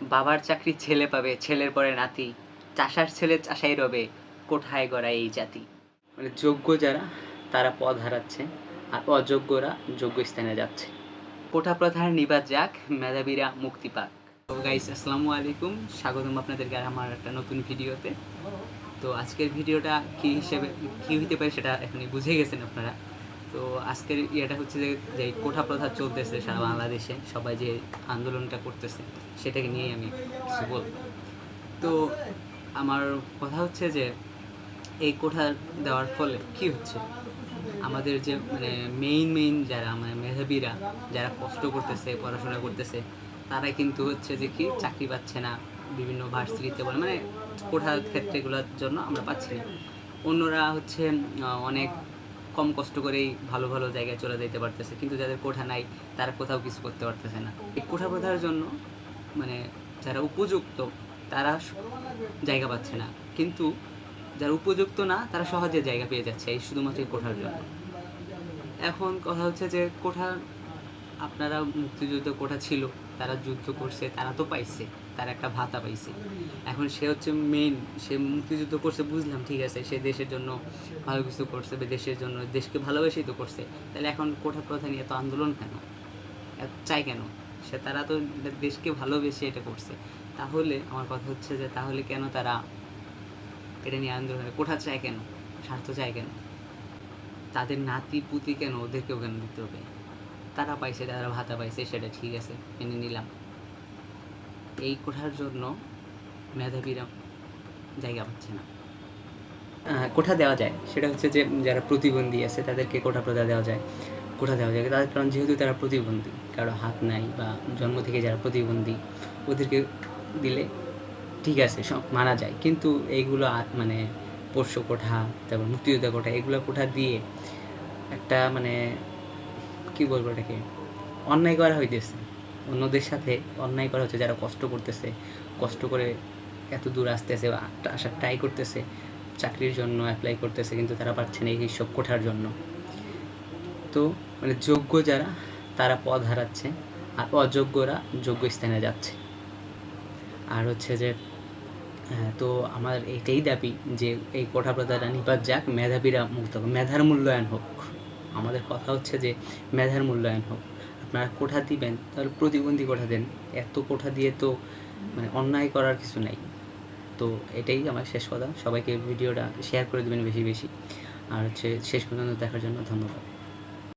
বাবার চাকরি ছেলে পাবে ছেলের পরে নাতি চাষার ছেলে চাষাই রবে কোঠায় গড়ায় এই জাতি। মানে যোগ্য যারা তারা পদ হারাচ্ছে আর অযোগ্যরা যোগ্য স্থানে যাচ্ছে। কোঠা প্রথার নিবাদ যাক মেধাবীরা মুক্তি পাক। তো গাইস আসসালামু আলাইকুম। স্বাগতম আপনাদেরকে আমার একটা নতুন ভিডিওতে। তো আজকের ভিডিওটা কী হিসেবে কী হইতে পারে সেটা এখনই বুঝে গেছেন আপনারা। তো আজকের ইয়েটা হচ্ছে যে যে কোঠা প্রথা চলতেছে সারা বাংলাদেশে, সবাই যে আন্দোলনটা করতেছে, সেটাকে নিয়েই আমি কিছু বলব। তো আমার কথা হচ্ছে যে, এই কোঠা দেওয়ার ফলে কি হচ্ছে? আমাদের যে মানে মেইন মেইন যারা মানে মেধাবীরা যারা কষ্ট করতেছে, পড়াশোনা করতেছে তারা কিন্তু হচ্ছে যে কি চাকরি পাচ্ছে না, বিভিন্ন ভার্সিটিতে বলে মানে কোঠার ক্ষেত্রেগুলোর জন্য আমরা পাচ্ছি না। অন্যরা হচ্ছে অনেক কম কষ্ট করেই ভালো ভালো জায়গায় চলে যেতে পারতেছে, কিন্তু যাদের কোঠা নাই, তারা কোথাও কিছু করতে পারতেছে না। এই কোঠা প্রথার জন্য মানে যারা উপযুক্ত, তারা জায়গা পাচ্ছে না। কিন্তু যারা উপযুক্ত না, তারা সহজে জায়গা পেয়ে যাচ্ছে এই শুধুমাত্র এই কোঠার জন্য। এখন কথা হচ্ছে যে, কোঠা, আপনারা মুক্তিযুদ্ধ কোঠা ছিল, তারা যুদ্ধ করছে, তারা তো পাইছে। তার একটা ভাতা পাইছে। এখন সে হচ্ছে মেইন সে মুক্তিযুদ্ধ করছে, বুঝলাম, ঠিক আছে, সে দেশের জন্য ভালো কিছু করছে দেশের জন্য, দেশকে ভালোবেসেই তো করছে। তাহলে এখন কোঠা প্রথা নিয়ে তো আন্দোলন কেন? এত চাই কেন? সে তারা তো দেশকে ভালোবেসে এটা করছে। তাহলে আমার কথা হচ্ছে যে, তাহলে কেন তারা এটা নিয়ে আন্দোলন? কোঠা চায় কেন? স্বার্থ চায় কেন? তাদের নাতি পুতি কেন? ওদেরকেও কেন দিতে হবে? তারা পাইছে, তারা ভাতা পাইছে, সেটা ঠিক আছে, মেনে নিলাম। এই কোঠার জন্য মেধাবীরা জায়গা পাচ্ছে না। কোঠা দেওয়া যায়। সেটা হচ্ছে যে যারা প্রতিবন্ধী আছে, তাদেরকে কোঠা প্রথা দেওয়া যায়। কোঠা দেওয়া যায়। তাদের কারণ যেহেতু তারা প্রতিবন্ধী, কারও হাত নাই বা জন্ম থেকে যারা প্রতিবন্ধী, ওদেরকে দিলে ঠিক আছে, সব মানা যায়। কিন্তু এইগুলো মানে পোষ্য কোঠা, তারপর মুক্তিযোদ্ধা কোঠা, এগুলো কোঠা দিয়ে একটা মানে কি বলব এটাকে? অন্যায় করা হইতেছে। অন্যদের সাথে অন্যায় করা হচ্ছে, যারা কষ্ট করতেছে, কষ্ট করে এত দূর আসতেছে বা আসার ট্রাই করতেছে, চাকরির জন্য অ্যাপ্লাই করতেছে, কিন্তু তারা পাচ্ছে না এই সব কোঠার জন্য। তো মানে যোগ্য যারা, তারা পদ হারাচ্ছে আর অযোগ্যরা যোগ্য স্থানে যাচ্ছে। আর হচ্ছে যে তো আমার এটাই দাবি যে এই কোঠা প্রথাটা নিপাত যাক, মেধাবীরা মুক্ত মেধার মূল্যায়ন হোক। আমাদের কথা হচ্ছে যে, মেধার মূল্যায়ন হোক। আপনারা কোঠা দিবেন, তাহলে প্রতিবন্ধী কোঠা দেন। এত কোঠা দিয়ে তো মানে অন্যায় করার কিছু নাই। তো এটাই আমার শেষ কথা। সবাইকে ভিডিওটা শেয়ার করে দেবেন বেশি বেশি। আর হচ্ছে শেষ পর্যন্ত দেখার জন্য ধন্যবাদ।